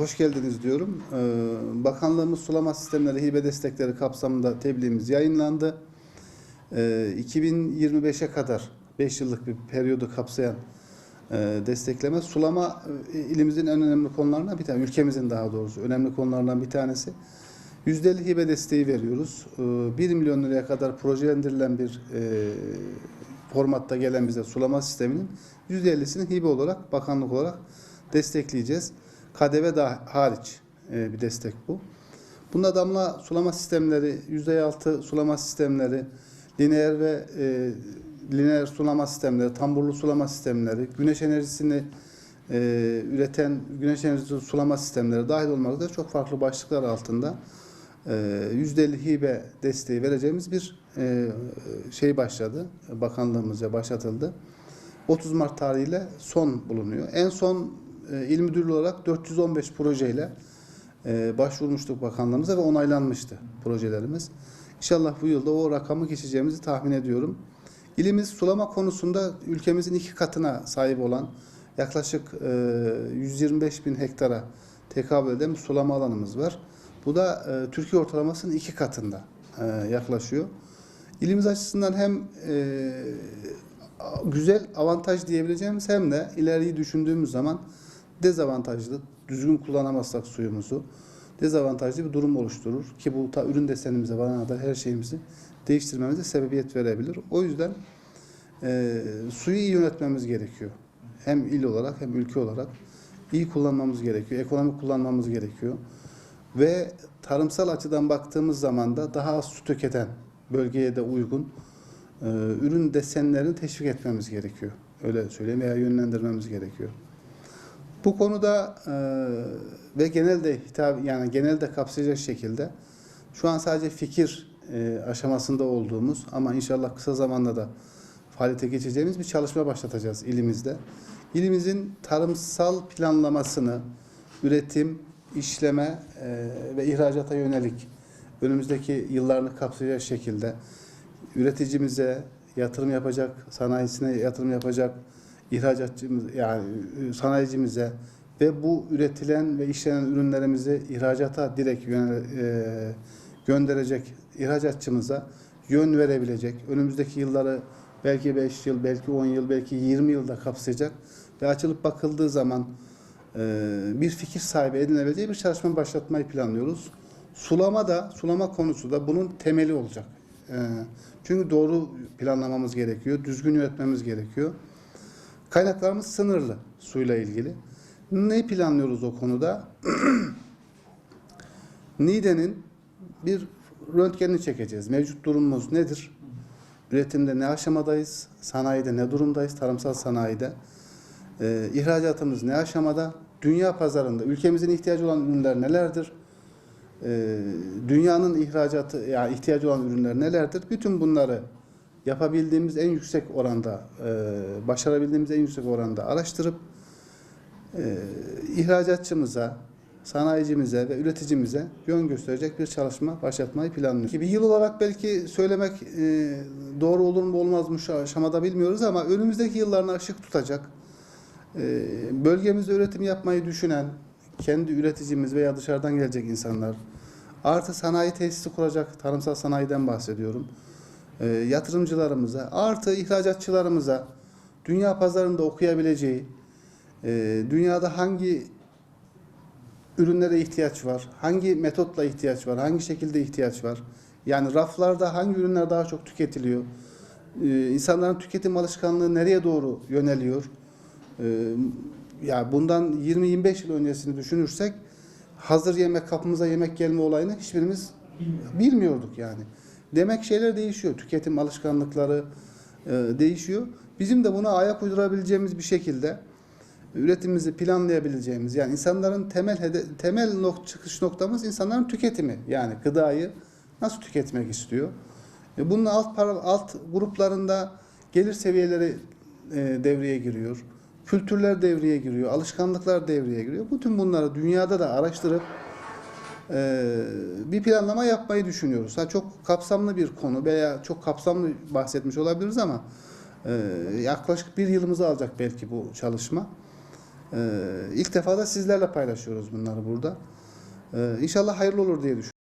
hoş geldiniz diyorum. Ee, Bakanlığımız sulama sistemleri hibe destekleri kapsamında tebliğimiz yayınlandı. Ee, 2025'e kadar 5 yıllık bir periyodu kapsayan e, destekleme sulama e, ilimizin en önemli konularından bir tanesi, ülkemizin daha doğrusu önemli konularından bir tanesi. %50 hibe desteği veriyoruz. Ee, 1 milyon liraya kadar projelendirilen bir e, formatta gelen bize sulama sisteminin %50'sini hibe olarak, bakanlık olarak destekleyeceğiz. KDV da hariç e, bir destek bu. Bunda damla sulama sistemleri, yüzey altı sulama sistemleri, lineer ve e, lineer sulama sistemleri, tamburlu sulama sistemleri, güneş enerjisini e, üreten güneş enerjisi sulama sistemleri dahil olmak üzere çok farklı başlıklar altında e, %50 hibe desteği vereceğimiz bir e, şey başladı. Bakanlığımızca başlatıldı. 30 Mart tarihiyle son bulunuyor. En son e, il müdürlüğü olarak 415 projeyle e, başvurmuştuk bakanlığımıza ve onaylanmıştı projelerimiz. İnşallah bu yılda o rakamı geçeceğimizi tahmin ediyorum. İlimiz sulama konusunda ülkemizin iki katına sahip olan yaklaşık e, 125 bin hektara tekabül eden bir sulama alanımız var. Bu da e, Türkiye ortalamasının iki katında e, yaklaşıyor. İlimiz açısından hem e, güzel avantaj diyebileceğimiz hem de ileriyi düşündüğümüz zaman dezavantajlı, düzgün kullanamazsak suyumuzu dezavantajlı bir durum oluşturur ki bu ta ürün desenimize varana kadar her şeyimizi değiştirmemize sebebiyet verebilir. O yüzden e, suyu iyi yönetmemiz gerekiyor. Hem il olarak hem ülke olarak iyi kullanmamız gerekiyor. Ekonomik kullanmamız gerekiyor. Ve tarımsal açıdan baktığımız zaman da daha az su tüketen bölgeye de uygun e, ürün desenlerini teşvik etmemiz gerekiyor. Öyle söyleyeyim veya yönlendirmemiz gerekiyor. Bu konuda e, ve genelde hitap yani genelde kapsayacak şekilde şu an sadece fikir e, aşamasında olduğumuz ama inşallah kısa zamanda da faaliyete geçeceğimiz bir çalışma başlatacağız ilimizde. İlimizin tarımsal planlamasını üretim, işleme e, ve ihracata yönelik önümüzdeki yıllarını kapsayacak şekilde üreticimize yatırım yapacak, sanayisine yatırım yapacak, ihracatçımız yani e, sanayicimize ve bu üretilen ve işlenen ürünlerimizi ihracata direkt yönel, e, gönderecek ihracatçımıza yön verebilecek, önümüzdeki yılları belki 5 yıl, belki 10 yıl, belki 20 yılda kapsayacak ve açılıp bakıldığı zaman e, bir fikir sahibi edinebileceği bir çalışma başlatmayı planlıyoruz. Sulama da, sulama konusu da bunun temeli olacak. E, çünkü doğru planlamamız gerekiyor, düzgün yönetmemiz gerekiyor. Kaynaklarımız sınırlı suyla ilgili. Ne planlıyoruz o konuda? Niğde'nin bir röntgenini çekeceğiz. Mevcut durumumuz nedir? Üretimde ne aşamadayız? Sanayide ne durumdayız? Tarımsal sanayide. Ee, ihracatımız ne aşamada? Dünya pazarında ülkemizin ihtiyacı olan ürünler nelerdir? Ee, dünyanın ihracatı yani ihtiyacı olan ürünler nelerdir? Bütün bunları yapabildiğimiz en yüksek oranda, e, başarabildiğimiz en yüksek oranda araştırıp e, ihracatçımıza, sanayicimize ve üreticimize yön gösterecek bir çalışma başlatmayı planlıyoruz. Bir yıl olarak belki söylemek e, doğru olur mu olmaz mı şu aşamada bilmiyoruz ama önümüzdeki yıllarına ışık tutacak, e, bölgemizde üretim yapmayı düşünen, kendi üreticimiz veya dışarıdan gelecek insanlar, artı sanayi tesisi kuracak, tarımsal sanayiden bahsediyorum e, yatırımcılarımıza artı ihracatçılarımıza dünya pazarında okuyabileceği e, dünyada hangi ürünlere ihtiyaç var, hangi metotla ihtiyaç var, hangi şekilde ihtiyaç var, yani raflarda hangi ürünler daha çok tüketiliyor, e, insanların tüketim alışkanlığı nereye doğru yöneliyor, e, ya bundan 20-25 yıl öncesini düşünürsek hazır yemek kapımıza yemek gelme olayını hiçbirimiz bilmiyorduk yani. Demek şeyler değişiyor. Tüketim alışkanlıkları e, değişiyor. Bizim de buna ayak uydurabileceğimiz bir şekilde üretimimizi planlayabileceğimiz yani insanların temel temel nok çıkış noktamız insanların tüketimi. Yani gıdayı nasıl tüketmek istiyor? E, bunun alt para, alt gruplarında gelir seviyeleri e, devreye giriyor. Kültürler devreye giriyor, alışkanlıklar devreye giriyor. Bütün bunları dünyada da araştırıp bir planlama yapmayı düşünüyoruz. Ha, çok kapsamlı bir konu veya çok kapsamlı bahsetmiş olabiliriz ama e, yaklaşık bir yılımızı alacak belki bu çalışma. Ee, ilk defa da sizlerle paylaşıyoruz bunları burada. Ee, inşallah hayırlı olur diye düşünüyorum.